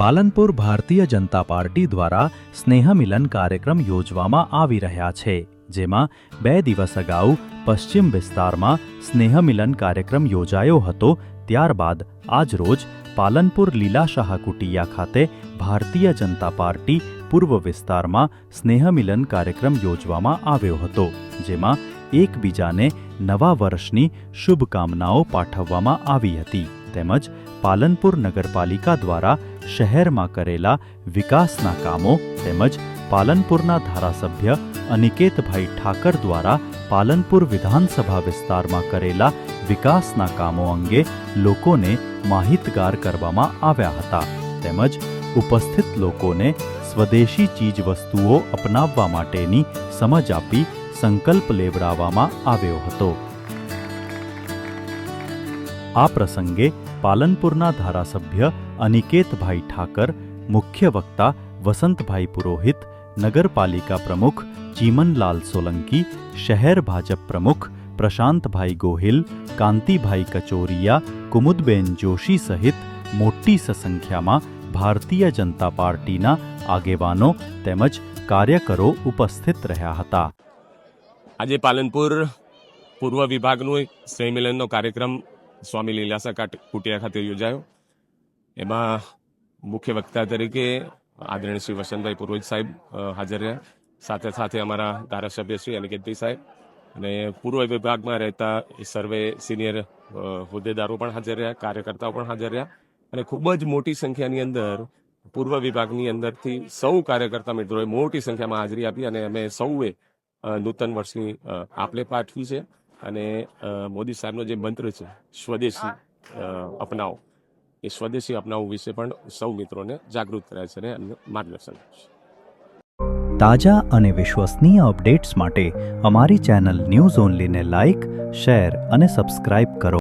Palanpur Bharatiya Janata party દ્વારા સ્નેહમિલન કાર્યક્રમ યોજવામાં આવી રહ્યા છે, જેમાં બે દિવસ અગાઉ પશ્ચિમ વિસ્તારમાં સ્નેહમિલન કાર્યક્રમ યોજાયો હતો, ત્યારબાદ આજરોજ પાલનપુર લીલાશાહ કુટિયા ખાતે ભારતીય જનતા પાર્ટી પૂર્વ વિસ્તારમાં સ્નેહમિલન કાર્યક્રમ યોજવામાં આવ્યો હતો, જેમાં એકબીજાને નવા વર્ષની શુભકામનાઓ પાઠવવામાં આવી હતી. તેમજ પાલનપુર નગરપાલિકા દ્વારા શહેરમાં કરેલા વિકાસના કામો તેમજ પાલનપુરના ધારાસભ્ય અનિકેતભાઈ ઠાકર દ્વારા પાલનપુર વિધાનસભા વિસ્તારમાં કરેલા વિકાસના કામો અંગે લોકોને માહિતગાર કરવામાં આવ્યા હતા તેમજ ઉપસ્થિત લોકોને સ્વદેશી ચીજ વસ્તુઓ અપનાવવા માટેની સમજ આપી સંકલ્પ લેવડાવવામાં આવ્યો હતો. આ પ્રસંગે પાલનપુરના ધારાસભ્ય અનિકેતભાઈ ઠાકર, મુખ્ય વક્તા વસંતભાઈ પુરોહિત, નગરપાલિકા પ્રમુખ ચીમનલાલ સોલંકી, શહેર ભાજપ પ્રમુખ પ્રશાંતભાઈ ગોહિલ, કાંતિભાઈ કચોરિયા, કુમુદબેન જોશી સહિત મોટી સંખ્યામાં ભારતીય જનતા પાર્ટીના આગેવાનો તેમજ કાર્યકરો ઉપસ્થિત રહ્યા હતા. આજે પાલનપુર પૂર્વ વિભાગનું એક સ્નેહમિલનનો કાર્યક્રમ સ્વામી લીલાસા કાટ કુટિયા ખાતે યોજાયો. એમાં મુખ્ય વક્તા તરીકે આદરણીય શ્રી વસંતભાઈ પુરોહિત સાહેબ હાજર રહ્યા. સાથે સાથે અમારા ધારાસભ્ય શ્રી અનિકેતભાઈ સાહેબ અને પૂર્વ વિભાગમાં રહેતા સર્વે સિનિયર હોદ્દેદારો પણ હાજર રહ્યા, કાર્યકર્તાઓ પણ હાજર રહ્યા અને ખૂબ જ મોટી સંખ્યાની અંદર પૂર્વ વિભાગની અંદરથી સૌ કાર્યકર્તા મિત્રોએ મોટી સંખ્યામાં હાજરી આપી અને અમે સૌએ નૂતન વર્ષની આપલે પાઠવી છે. અને મોદી સાહેબનો જે મંત્ર છે, સ્વદેશી અપનાવો. એ સ્વદેશી અપનાવવું વિશે પણ સૌ મિત્રોને જાગૃત કર્યા છે અને એમને માર્ગદર્શન તાજા અને વિશ્વસનીય અપડેટ્સ માટે અમારી ચેનલ ન્યૂઝ ઓનલીને લાઇક શેર અને સબસ્ક્રાઇબ કરો.